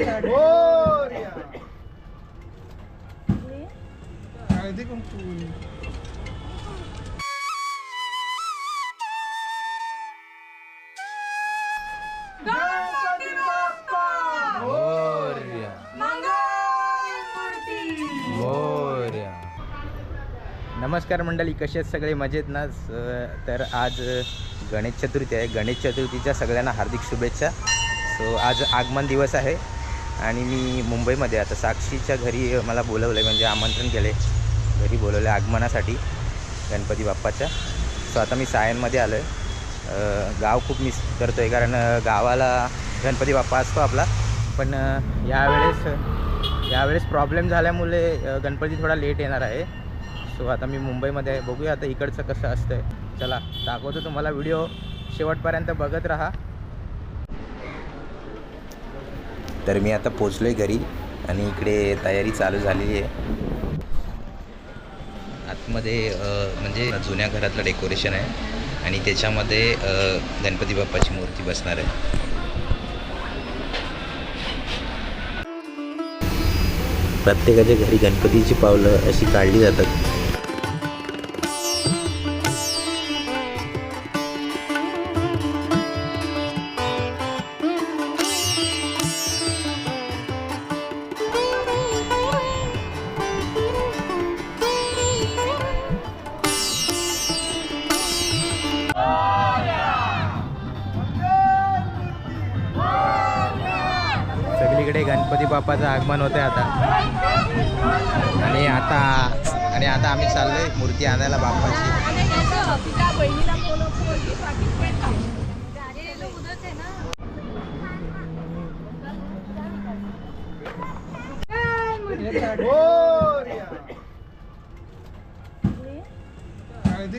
मोरया. हळदी कुंकू नमस्कार मंडळी कसे आहेत सगळे? मजेत ना? तर आज गणेश चतुर्थी आहे. गणेश चतुर्थीच्या सगळ्यांना हार्दिक शुभेच्छा. सो आज आगमन दिवस आहे. आणि मी मुंबईमध्ये आता साक्षीच्या घरी मला बोलवलं आहे म्हणजे आमंत्रण केले घरी बोलवलं आहे आगमनासाठी गणपती बाप्पाच्या. सो आता मी सायनमध्ये आलो आहे गाव खूप मिस करतो आहे कारण गावाला गणपती बाप्पा असतो आपला. पण यावेळेस यावेळेस प्रॉब्लेम झाल्यामुळे गणपती थोडा लेट येणार आहे. सो आता मी मुंबईमध्ये आहे. बघूया आता इकडचं कसं असतं चला दाखवतो तुम्हाला व्हिडिओ शेवटपर्यंत बघत राहा. तर मी आता पोचलो आहे घरी आणि इकडे तयारी चालू झालेली आहे. आतमध्ये म्हणजे जुन्या घरातलं डेकोरेशन आहे आणि त्याच्यामध्ये गणपती बाप्पाची मूर्ती बसणार आहे. प्रत्येकाच्या घरी गणपतीची पावलं अशी काढली जातात. बाप्पाचं आगमन होतं आता. आणि आता आणि आता आम्ही चाललोय मूर्ती आणायला बाप्पाची. मोरया. हळदी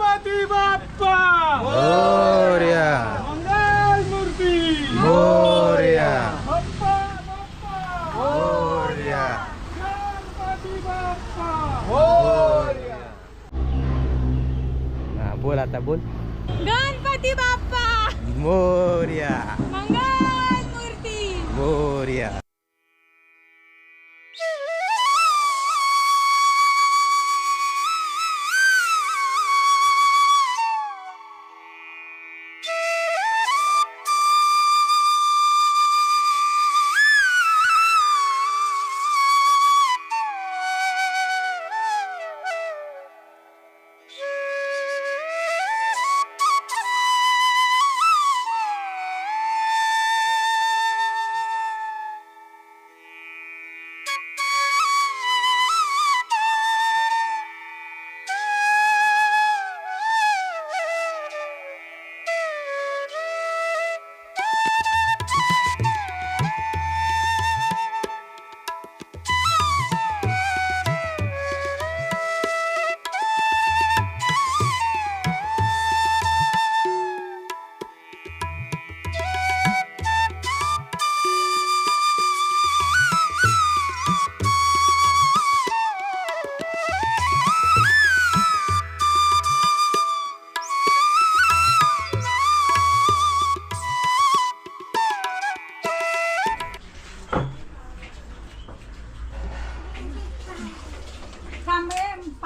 गणपती बाप्पा मोर्या मंगल मूर्ती मोर्या बाप्पा बाप्पा मोर्या गणपती बाप्पा मोरया हा बोल आता बोल गणपती बाप्पा मोर्या मंगल मूर्ती मोर्या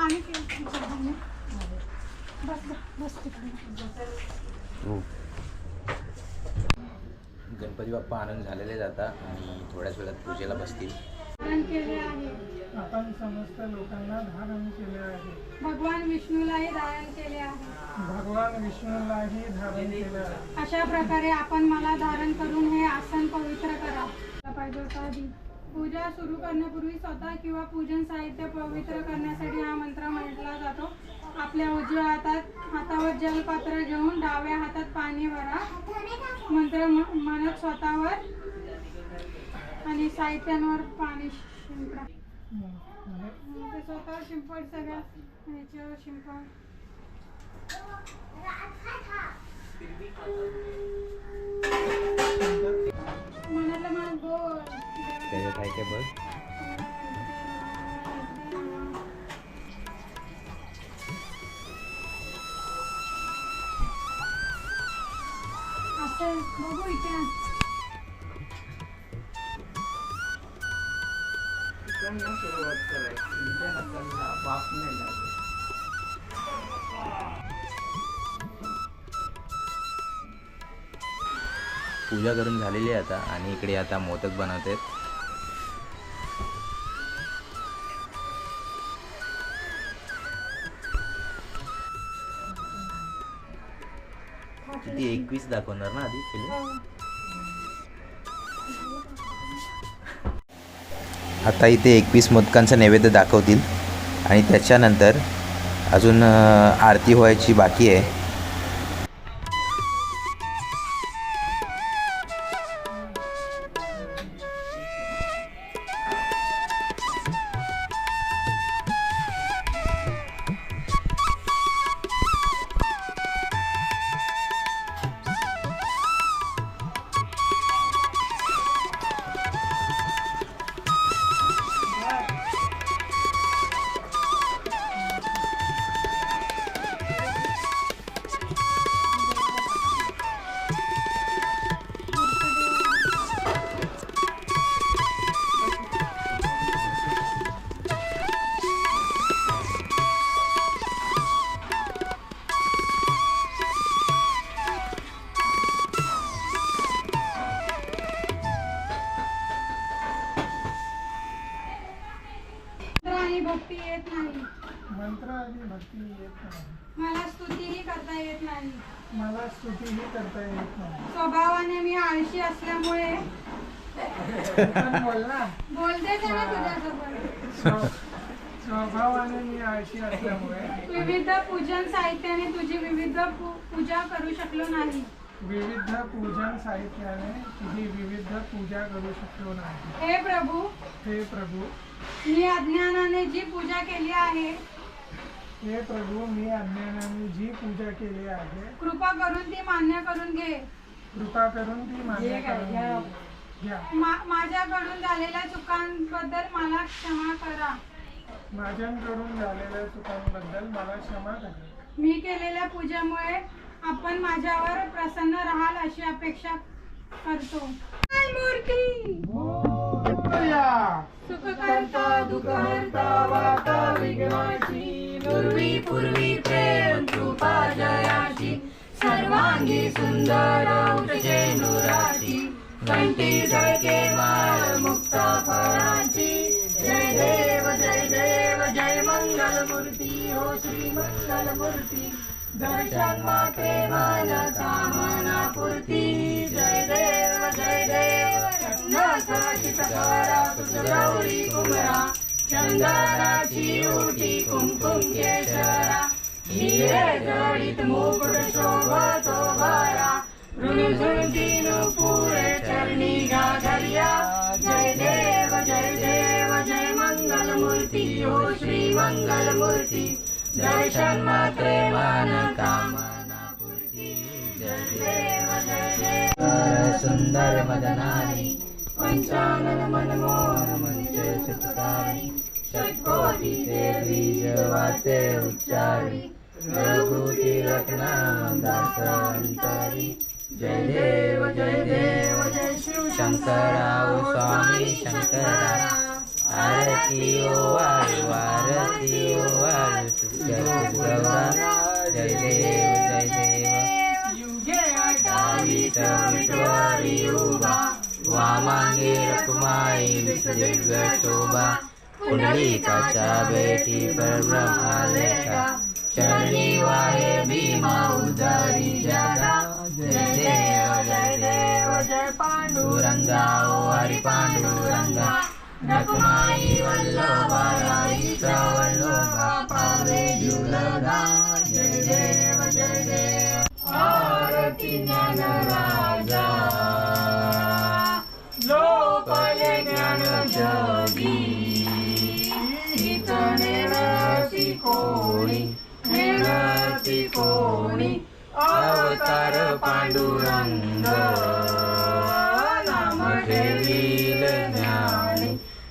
पाणी पिऊ बस बस तिकडे. हो. गणपती बाप्पा आनंद झालेले जाता आणि थोड्याच वेळात पूजेला बसतील. केले आहे. आपण समस्त लोकांना धारण केले आहे. भगवान विष्णूलाही धारण केले आहे. भगवान विष्णूलाही धारण केले आहे. अशा प्रकारे आपण मला धारण करून हे आसन पवित्र करा. पाहिजे होता आधी. पूजा सुरू करण्यापूर्वी स्वतः किंवा पूजन साहित्य पवित्र करण्यासाठी हा मंत्र म्हटला जातो. आपल्या उजव्या हातात हातावर जलपात्र घेऊन डाव्या हातात पाणी भरा. मंत्र म- म्हणत स्वतःवर आणि साहित्यांवर पाणी शिंपडा. म्हणजे ते स्वतःवर शिंपड सगळ्या ह्याच्यावर शिंपड. बघू इथे पूजा करून झालेली आहे आता आणि इकडे आता मोदक बनवतात एकवीस दाखवणार ना आधी पहिले आता इथे एकवीस मोदकांचा नैवेद्य दाखवतील. आणि त्याच्यानंतर अजून आरती व्हायची बाकी आहे. ना तुझ्यासोबत स्वभावाने मी आळशी असल्यामुळे विविध पूजन साहित्याने तुझी विविध पू- पूजा करू शकलो नाही विविध पूजन साहित्याने तुझी विविध पूजा करू शकलो नाही हे प्रभू हे प्रभू मी अज्ञानाने जी पूजा केली आहे हे प्रभू मी अज्ञानाने जी पूजा केली आहे कृपा करून ती मान्य करून घे. कृपा करून ती मान्य करून घे. माझ्याकडून झालेल्या चुकांबद्दल मला क्षमा करा. माझ्याकडून झालेल्या चुकांबद्दल मला क्षमा करा. मी केलेल्या पूजेमुळे आपण माझ्यावर प्रसन्न राहाल अशी अपेक्षा करतो. मूर्ती! सुखकर्ता दुःखहर्ता वार्ता विघ्नाची पूर्वी पूर्वी प्रेम कृपा जयाची सर्वांगी सुंदर नुराची कंठी झळके माळ मुक्ता फळाची. जय देव जय देव जय मंगल मूर्ती हो श्री मंगल मूर्ती दर्शन माते मन कामना पूर्ती जय देव जय देव. रत्नाची सकारा गौरी कुमरा चंदनाची उटी कुमकुम केशरा. हिरे जडित मुकुट शोभतो भरा रुणझुणती पुरे श्री मंगल मूर्ती दर्शन मात्रे मन कामना पूर्ती देव देव। सुंदर मदनारी पंचानन मनमोहन मंच सुखकारी षटकोटी ते बीज वाचे उच्चारी। रघुती रत्ना दास अंतरी जय देव जय देव। जय शिव शंकरा स्वामी शंकरा आरती ओ आरती ओ गौरा जय देव जय देव। युगे अटावीस विठवारी उभा वामांगे रकुमाई विश्वदिव्य शोभा पुंडलिकाच्या बेटी परब्रह्मालेखा चरणी वाहे भीमा उदारी जागा। जय देव जय देव जय पांडुरंगा ओ हरी पांडुरंगा रकुमाई वल्लभाईचा वल्लभा पावे जुलगा जय देव जय देव आरती ज्ञान जगी कोणी कोणी अवतार पांडुरंग नाम ठेवील ज्ञान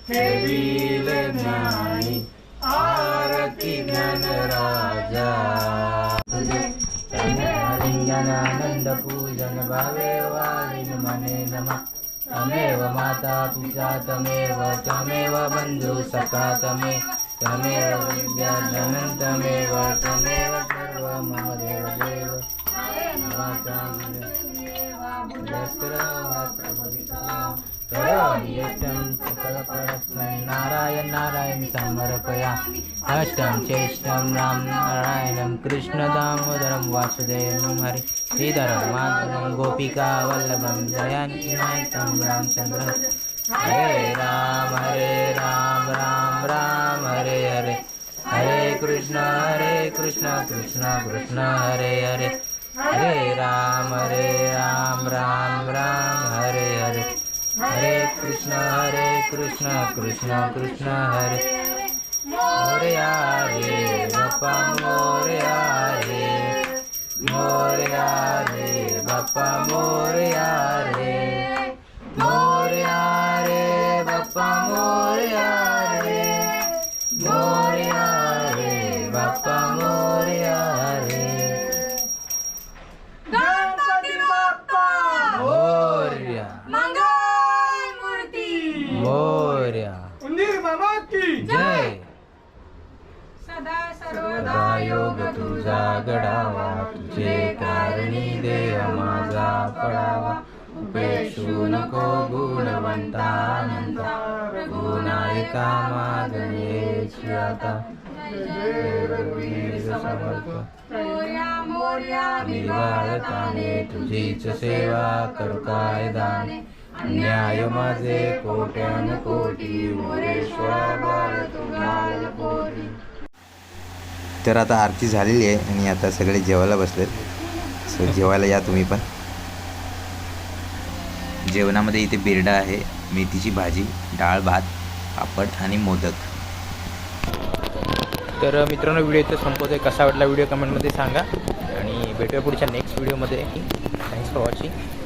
ठेवील ज्ञानी आरती ज्ञान राजा तुझे लिंगनानंद पूजन भावे वारिन मने नमः। तमेव माता पिता तमेव तमेव बन्धु सखा तमे तमेव विद्याधनं तमेव तमेव सर्व मम देव देव। माता नारायण नारायण समर्पया। अष्टम चेष्टम राम नारायणं कृष्णदामोदरं वासुदेवं हरि। श्रीधरं माधवं गोपिका वल्लभं जयान्नायकं रामचन्द्रं। हरे राम हरे राम राम राम हरे हरे। हरे कृष्ण हरे कृष्ण कृष्ण कृष्ण हरे हरे। हरे राम हरे राम राम राम हरे हरे। हरे कृष्ण हरे कृष्ण कृष्ण कृष्ण हरे। मोरया रे बाप्पा मोरया रे मोरया रे बाप्पा मोरया रे मोरया रे बाप्पा मोरया पडावा. उपेशू नको गुणवंता अनंता रघुनायका मागणेची आता विवाळताने तुझीच सेवा करू काय दाने अन्याय माझे कोट्यान कोटी. मोरेश्वरा बाळ तुझ्या कोटी. तर आता आरती झालेली आहे आणि आता सगळे जेवायला बसलेत. सो जेवायला या तुम्ही पण. जेवणामध्ये इथे बिरडा आहे मेथीची भाजी डाळ भात पापड आणि मोदक. तर मित्रांनो व्हिडिओ इथे आहे कसा वाटला व्हिडिओ कमेंटमध्ये सांगा. आणि भेटूया पुढच्या नेक्स्ट व्हिडिओमध्ये थँक्स फॉर वॉचिंग